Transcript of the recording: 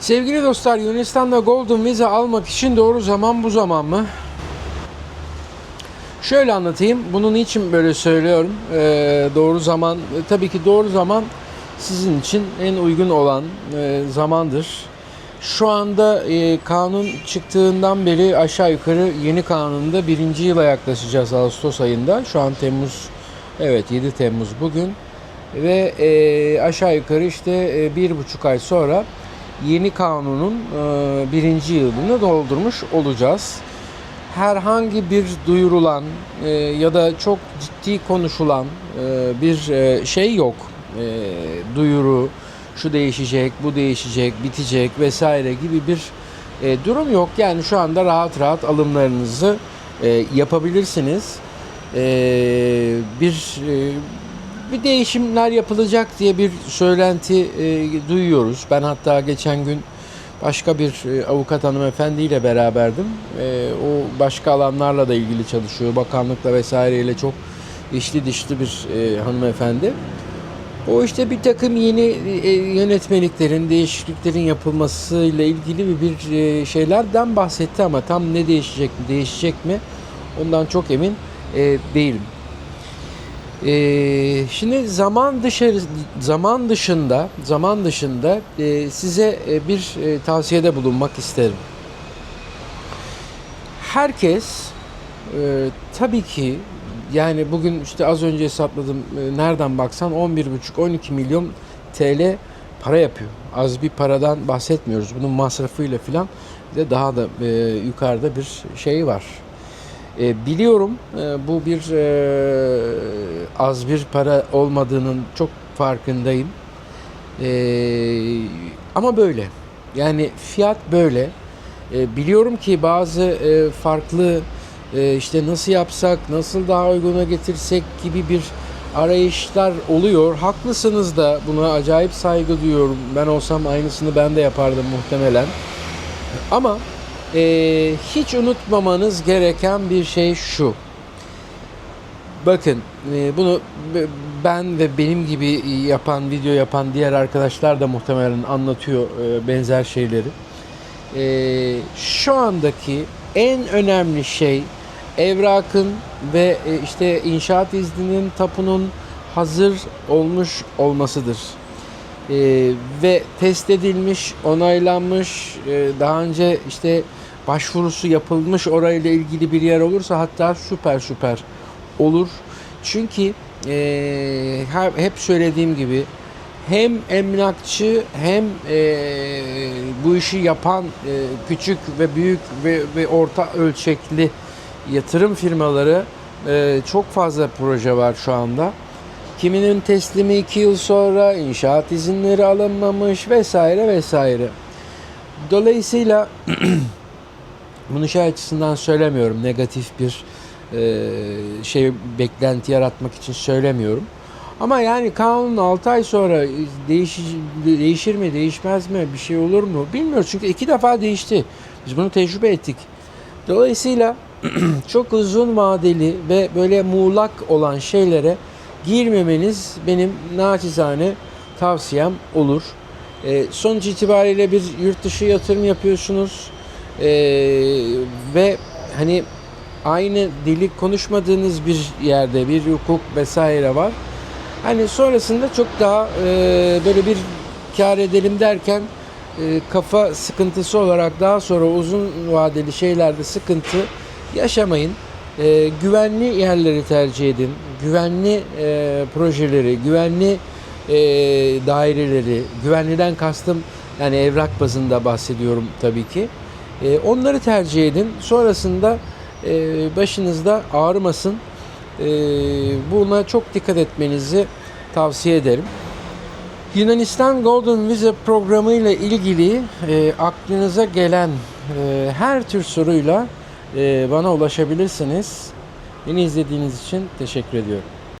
Sevgili dostlar Yunanistan'da Golden Visa almak için doğru zaman bu zaman mı? Şöyle anlatayım. Bunun için böyle söylüyorum. Ee, doğru zaman e, tabii ki doğru zaman sizin için en uygun olan e, zamandır. Şu anda e, kanun çıktığından beri aşağı yukarı yeni kanunda birinci yıla yaklaşacağız Ağustos ayında. Şu an Temmuz, evet 7 Temmuz bugün. Ve e, aşağı yukarı işte e, bir buçuk ay sonra yeni kanunun e, birinci yılını doldurmuş olacağız. Herhangi bir duyurulan e, ya da çok ciddi konuşulan e, bir şey yok. Duyuru, şu değişecek, bu değişecek, bitecek vesaire gibi bir durum yok. Yani şu anda rahat rahat alımlarınızı yapabilirsiniz. Bir bir değişimler yapılacak diye bir söylenti e, duyuyoruz. Ben hatta geçen gün başka bir e, avukat hanımefendiyle beraberdim. E, o başka alanlarla da ilgili çalışıyor. Bakanlıkla vesaireyle çok içli dışlı bir e, hanımefendi. O işte bir takım yeni e, yönetmeliklerin, değişikliklerin yapılmasıyla ilgili bir e, şeylerden bahsetti ama tam ne değişecek mi, değişecek mi ondan çok emin e, değilim. Ee, şimdi zaman dışarı zaman dışında zaman dışında e, size e, bir e, tavsiyede bulunmak isterim. Herkes e, tabii ki yani bugün işte az önce hesapladım e, nereden baksan 11,5-12 milyon TL para yapıyor. Az bir paradan bahsetmiyoruz. Bunun masrafıyla filan de daha da e, yukarıda bir şey var. E, biliyorum e, bu bir e, az bir para olmadığının çok farkındayım. E, ama böyle. Yani fiyat böyle. E, biliyorum ki bazı e, farklı e, işte nasıl yapsak, nasıl daha uyguna getirsek gibi bir arayışlar oluyor. Haklısınız da buna acayip saygı duyuyorum. Ben olsam aynısını ben de yapardım muhtemelen. Ama e, hiç unutmamanız gereken bir şey şu. Bakın e, bunu ben ve benim gibi yapan, video yapan diğer arkadaşlar da muhtemelen anlatıyor e, benzer şeyleri. E, şu andaki en önemli şey evrakın ve işte inşaat izninin, tapunun hazır olmuş olmasıdır. Ve test edilmiş, onaylanmış, daha önce işte başvurusu yapılmış orayla ilgili bir yer olursa hatta süper süper olur. Çünkü e, hep söylediğim gibi hem emlakçı hem e, bu işi yapan e, küçük ve büyük ve, ve orta ölçekli yatırım firmaları e, çok fazla proje var şu anda. Kiminin teslimi 2 yıl sonra, inşaat izinleri alınmamış vesaire vesaire. Dolayısıyla bunu şey açısından söylemiyorum. Negatif bir şey beklenti yaratmak için söylemiyorum. Ama yani kanun 6 ay sonra değişir, değişir mi, değişmez mi, bir şey olur mu bilmiyoruz. Çünkü iki defa değişti. Biz bunu tecrübe ettik. Dolayısıyla çok uzun vadeli ve böyle muğlak olan şeylere girmemeniz benim naçizane tavsiyem olur. E, sonuç itibariyle bir yurt dışı yatırım yapıyorsunuz E, ve hani aynı dili konuşmadığınız bir yerde bir hukuk vesaire var. Hani sonrasında çok daha e, böyle bir kar edelim derken e, kafa sıkıntısı olarak daha sonra uzun vadeli şeylerde sıkıntı yaşamayın. E, güvenli yerleri tercih edin. Güvenli e, projeleri, güvenli e, daireleri, güvenliden kastım yani evrak bazında bahsediyorum tabii ki. E, onları tercih edin. Sonrasında başınızda ağrımasın. E, buna çok dikkat etmenizi tavsiye ederim. Yunanistan Golden Visa programı ile ilgili e, aklınıza gelen e, her tür soruyla e, bana ulaşabilirsiniz. Beni izlediğiniz için teşekkür ediyorum.